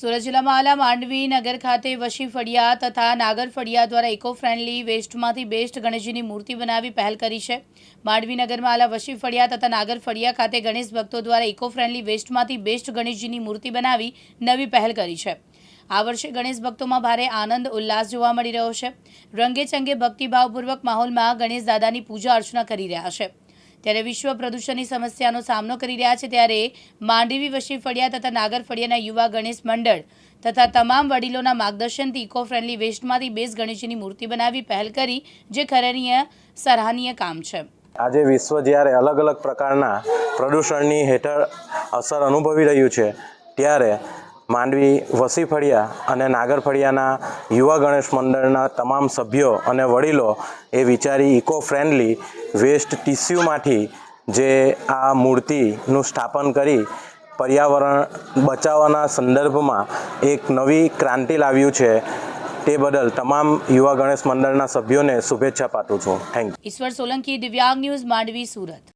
સુરત જિલ્લામાં આલા માંડવી નગર ખાતે વશી ફળિયા તથા નાગર ફળિયા દ્વારા ઇકો ફ્રેન્ડલી વેસ્ટમાંથી બેસ્ટ ગણેશજીની મૂર્તિ બનાવી પહેલ કરી છે. માંડવી નગરમાં આલા વશી ફળિયા તથા નાગર ફળિયા ખાતે ગણેશ ભક્તો દ્વારા ઇકો ફ્રેન્ડલી વેસ્ટમાંથી બેસ્ટ ગણેશજીની મૂર્તિ બનાવી નવી પહેલ કરી છે. આ વર્ષે ગણેશ ભક્તોમાં ભારે આનંદ ઉલ્લાસ જોવા મળી રહ્યો છે. રંગે ચંગે ભક્તિભાવપૂર્વક માહોલમાં ગણેશ દાદાની પૂજા અર્ચના કરી રહ્યા છે. ત્યારે વિશ્વ પ્રદૂષણની સમસ્યાનો સામનો કરી રહ્યા છે ત્યારે માંડવી વશી ફળિયા તથા નાગર ફળિયાના યુવા ગણેશ મંડળ તથા તમામ વડીલોના માર્ગદર્શનથી ઇકો ફ્રેન્ડલી વેસ્ટમાંથી બેઝ ગણેશજીની મૂર્તિ બનાવી પહેલ કરી, જે ખરણીય સરાહનીય કામ છે. આજે વિશ્વ જ્યારે અલગ અલગ પ્રકારના પ્રદૂષણની હેઠળ અસર અનુભવી રહ્યું છે, ત્યારે માંડવી વસી ફળિયા અને નાગર ફળિયાના યુવા ગણેશ મંડળના તમામ સભ્યો અને વડીલો એ વિચારી ઇકો ફ્રેન્ડલી વેસ્ટ ટીસ્યુમાંથી જે આ મૂર્તિનું સ્થાપન કરી પર્યાવરણ બચાવવાના સંદર્ભમાં એક નવી ક્રાંતિ લાવ્યું છે, તે બદલ તમામ યુવા ગણેશ મંડળના સભ્યોને શુભેચ્છા પાઠવું છું. થેન્ક યુ ઈશ્વર સોલંકી દિવ્યાંગ ન્યૂઝ માંડવી, સુરત.